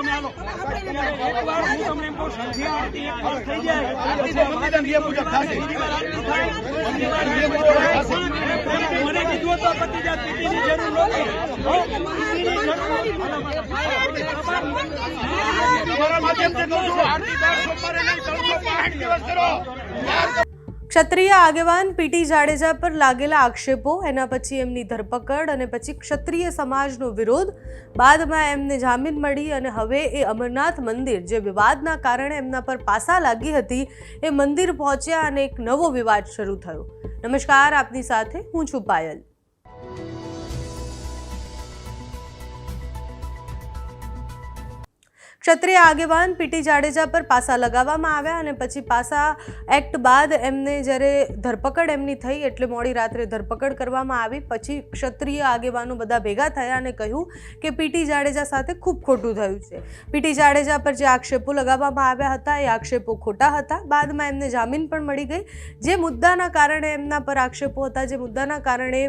તમે હાલો એકવાર હું તમને એમ કહું સંધ્યા આરતી એક થઈ જાય મને કીધું તો પતિ જાત પીટીની જરૂર નથી. હો, પીટીની જરૂર તમારા માધ્યમથી કહું છું આરતી દર સોમવારે નહીં ત્રણસો પાંસઠ દિવસ કરો. ક્ષત્રિય આગેવાન પીટી જાડેજા પર લાગેલા આક્ષેપો, એના પછી એમની ધરપકડ અને પછી ક્ષત્રિય સમાજનો વિરોધ, બાદમાં એમને જામીન મળી અને હવે એ અમરનાથ મંદિર, જે વિવાદના કારણે એમના પર પાસા લાગી હતી, એ મંદિર પહોંચ્યા અને એક નવો વિવાદ શરૂ થયો. નમસ્કાર, આપની સાથે હું છું પાયલ. ક્ષત્રિય આગેવાન પીટી જાડેજા પર પાસા લગાવવામાં આવ્યા અને પછી પાસા એક્ટ બાદ એમને જ્યારે ધરપકડ એમની થઈ એટલે મોડી રાત્રે ધરપકડ કરવામાં આવી. પછી ક્ષત્રિય આગેવાનો બધા ભેગા થયા અને કહ્યું કે પીટી જાડેજા સાથે ખૂબ ખોટું થયું છે. પીટી જાડેજા પર જે આક્ષેપો લગાવવામાં આવ્યા હતા એ આક્ષેપો ખોટા હતા. બાદમાં એમને જામીન પણ મળી ગઈ. જે મુદ્દાના કારણે એમના પર આક્ષેપો હતા, જે મુદ્દાના કારણે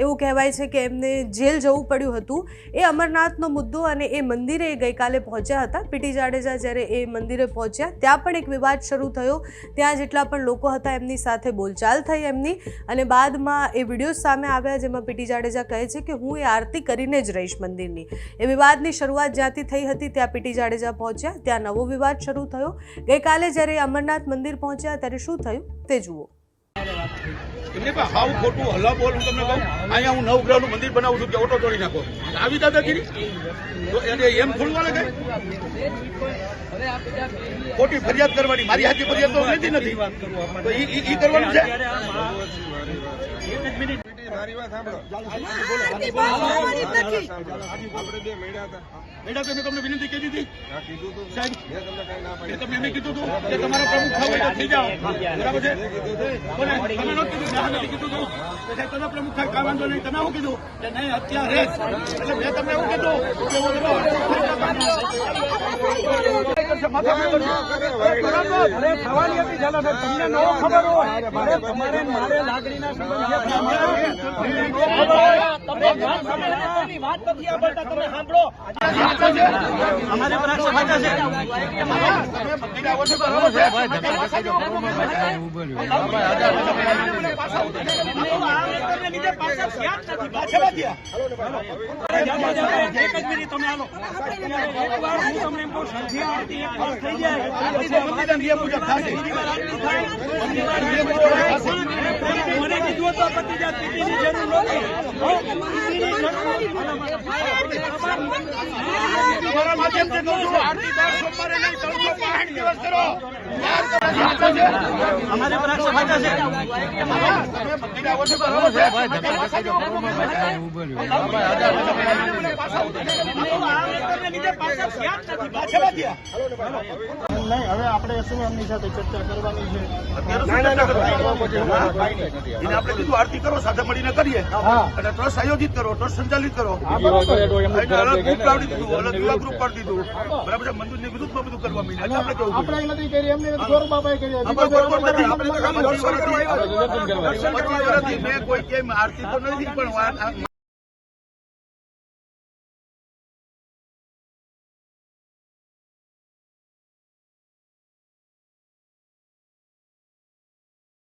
એવું કહેવાય છે કે એમને જેલ જવું પડ્યું હતું, એ અમરનાથનો મુદ્દો અને એ મંદિરે ગઈકાલે પહોંચ્યા હતા. પીટી જાડેજા જ્યારે એ મંદિરે પહોંચ્યા, ત્યાં પણ એક વિવાદ શરૂ થયો. ત્યાં જેટલા પણ લોકો હતા એમની સાથે બોલચાલ થઈ એમની અને બાદમાં એ વીડિયો સામે આવ્યા જેમાં પીટી જાડેજા કહે છે કે, હું એ આરતી કરીને જ રહીશ મંદિરની. એ વિવાદની શરૂઆત જ્યાંથી થઈ હતી ત્યાં પીટી જાડેજા પહોંચ્યા. ત્યાં નવો વિવાદ શરૂ થયો. ગઈકાલે જ્યારે અમરનાથ મંદિર પહોંચ્યા ત્યારે શું થયું તે જુઓ. એમને પણ હાવ ખોટું, હલા બોલ, હું તમને કહું, અહીંયા હું નવગ્રહનું મંદિર બનાવું છું કે ઓટો તોડી નાખો. આવી દાદાગીરી તો એને એમ થોડું લાગે ખોટી ફરિયાદ કરવાની, મારી હાથી ફરિયાદ તો લેતી નથી. તો ઈ તમે તમને વિનંતી કરી હતી સાહેબ મેં તમને કીધું હતું કે તમારા પ્રમુખ થાવ તો થઈ જાઓ બરાબર છે તમે નહોતું કીધું સામેથી કીધું હતું કે તમે પ્રમુખ થાય કાંઈ વાંધો નહીં તમે શું કીધું કે નહીં અત્યારે જ એટલે મેં તમને એવું કીધું કે હું તમારે મારે લાગણીના સંબંધ અમારી પર આક્ષેપ આવ્યા છે મને કીધું હતું આ પતિ જાત પીટીની જરૂર નહોતી હો, પીટીની જરૂર તમારા માધ્યમથી કહું છું આરતી દર સોમવારે નહીં ત્રણસો પાંસઠ દિવસ કરો. અમારી પર આક્ષેપ છે. નહીં હવે આપણે શું એમની સાથે ચર્ચા કરવાની છે આપણે કીધું આરતી કરો સાથે મળીને કરીએ અને ટ્રસ્ટ આયોજિત કરો ટ્રસ્ટ સંચાલિત કરો ગ્રુપ લાવડી દીધું અલગ યુવા ગ્રુપ પાડી દીધું બરાબર છે મંદિરની વિરુદ્ધમાં બધું કરવા આપણે કેવું આપણે નથી કરી એમને ગૌરવ બાબાએ કરી આપણે બરોબર નથી. મેં કોઈ કેમ આરતી તો નથી પણ વાત